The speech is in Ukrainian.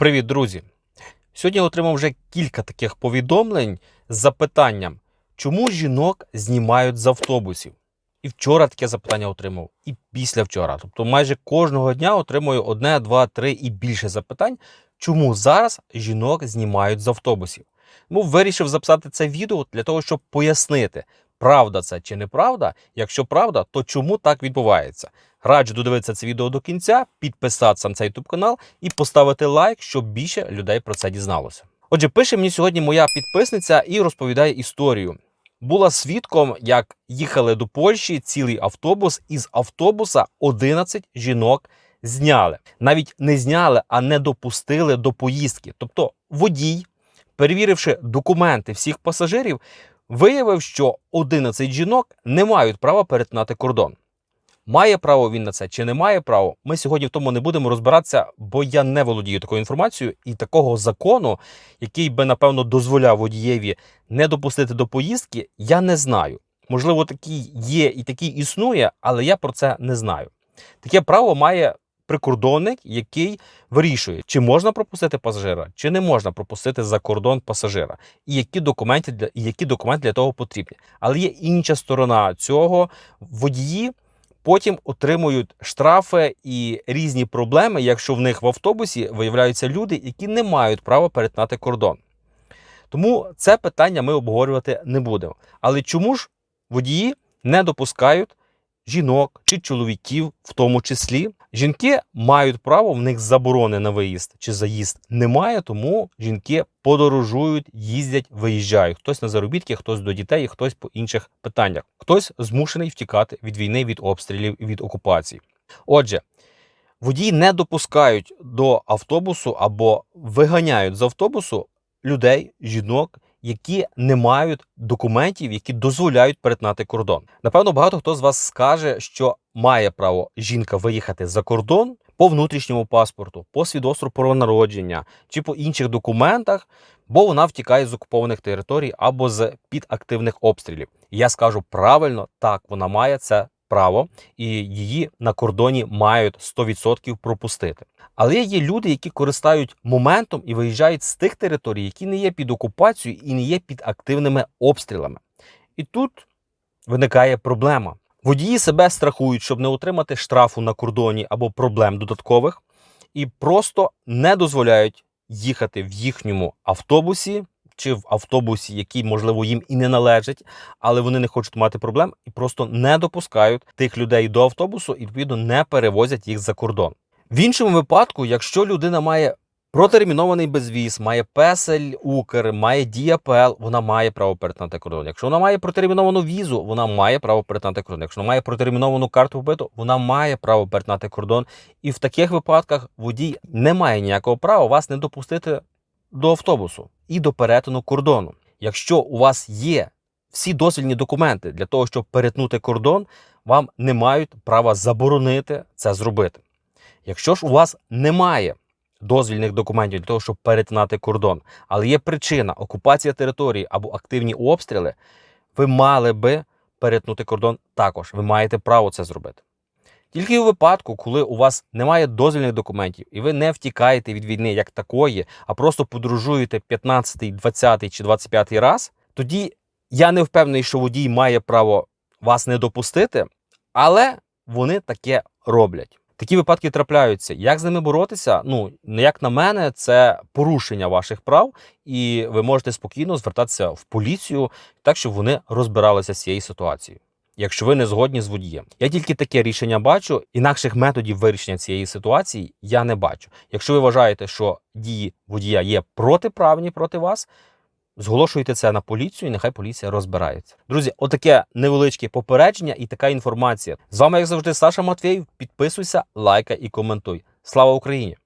Привіт, друзі! Сьогодні отримав вже кілька таких повідомлень з запитанням, чому жінок знімають з автобусів. І вчора таке запитання отримав, і після вчора. Тобто майже кожного дня отримую одне, два, три і більше запитань, чому зараз жінок знімають з автобусів. Ну, вирішив записати це відео для того, щоб пояснити, правда це чи неправда. Якщо правда, то чому так відбувається? Раджу додивитися це відео до кінця, підписатися на цей YouTube канал і поставити лайк, щоб більше людей про це дізналося. Отже, пише мені сьогодні моя підписниця і розповідає історію. Була свідком, як їхали до Польщі цілий автобус, із автобуса 11 жінок зняли. Навіть не зняли, а не допустили до поїздки. Тобто водій, перевіривши документи всіх пасажирів, виявив, що 11 жінок не мають права перетинати кордон. Має право він на це чи не має право, ми сьогодні в тому не будемо розбиратися, бо я не володію такою інформацією і такого закону, який би напевно дозволяв водієві не допустити до поїздки, я не знаю. Можливо, такий є і такий існує, але я про це не знаю. Таке право має прикордонник, який вирішує, чи можна пропустити пасажира, чи не можна пропустити за кордон пасажира, і які документи для які документи для того потрібні. Але є інша сторона цього водії потім отримують штрафи і різні проблеми, якщо в них в автобусі виявляються люди, які не мають права перетинати кордон. Тому це питання ми обговорювати не будемо. Але чому ж водії не допускають жінок чи чоловіків, в тому числі? Жінки мають право, в них заборони на виїзд чи заїзд немає, тому жінки подорожують, їздять, виїжджають. Хтось на заробітки, хтось до дітей, хтось по інших питаннях. Хтось змушений втікати від війни, від обстрілів від окупації. Отже, водії не допускають до автобусу або виганяють з автобусу людей, жінок, які не мають документів, які дозволяють перетнати кордон. Напевно, багато хто з вас скаже, що має право жінка виїхати за кордон по внутрішньому паспорту, по свідоцтву про народження чи по інших документах, бо вона втікає з окупованих територій або з під активних обстрілів. Я скажу правильно, так вона має це право, і її на кордоні мають 100% пропустити. Але є люди, які користають моментом і виїжджають з тих територій, які не є під окупацією і не є під активними обстрілами. І тут виникає проблема. Водії себе страхують, щоб не отримати штрафу на кордоні або проблем додаткових, і просто не дозволяють їхати в їхньому автобусі чи в автобусі, який, можливо, їм і не належить, але вони не хочуть мати проблем і просто не допускають тих людей до автобусу і відповідно не перевозять їх за кордон. В іншому випадку, якщо людина має протермінований безвіз, має песель Укр, має діапел, вона має право перетинати кордон. Якщо вона має протерміновану візу, вона має право перетинати кордон. Якщо вона має протерміновану карту побиту, вона має право перетинати кордон. І в таких випадках водій не має ніякого права вас не допустити до автобусу і до перетину кордону. Якщо у вас є всі дозвільні документи для того, щоб перетнути кордон, вам не мають права заборонити це зробити. Якщо ж у вас немає дозвільних документів для того, щоб перетинати кордон, але є причина окупація території або активні обстріли, ви мали би перетнути кордон також. Ви маєте право це зробити. Тільки у випадку, коли у вас немає дозвільних документів і ви не втікаєте від війни як такої, а просто подорожуєте 15, 20 чи 25 раз, тоді я не впевнений, що водій має право вас не допустити, але вони таке роблять. Такі випадки трапляються. Як з ними боротися? Ну, як на мене, це порушення ваших прав, і ви можете спокійно звертатися в поліцію, так щоб вони розбиралися з цією ситуацією. Якщо ви не згодні з водієм, я тільки таке рішення бачу. Інакших методів вирішення цієї ситуації я не бачу. Якщо ви вважаєте, що дії водія є протиправні проти вас, зголошуйте це на поліцію, і нехай поліція розбирається. Друзі, отаке невеличке попередження і така інформація. З вами, як завжди, Саша Матвєєв. Підписуйся, лайкай і коментуй. Слава Україні!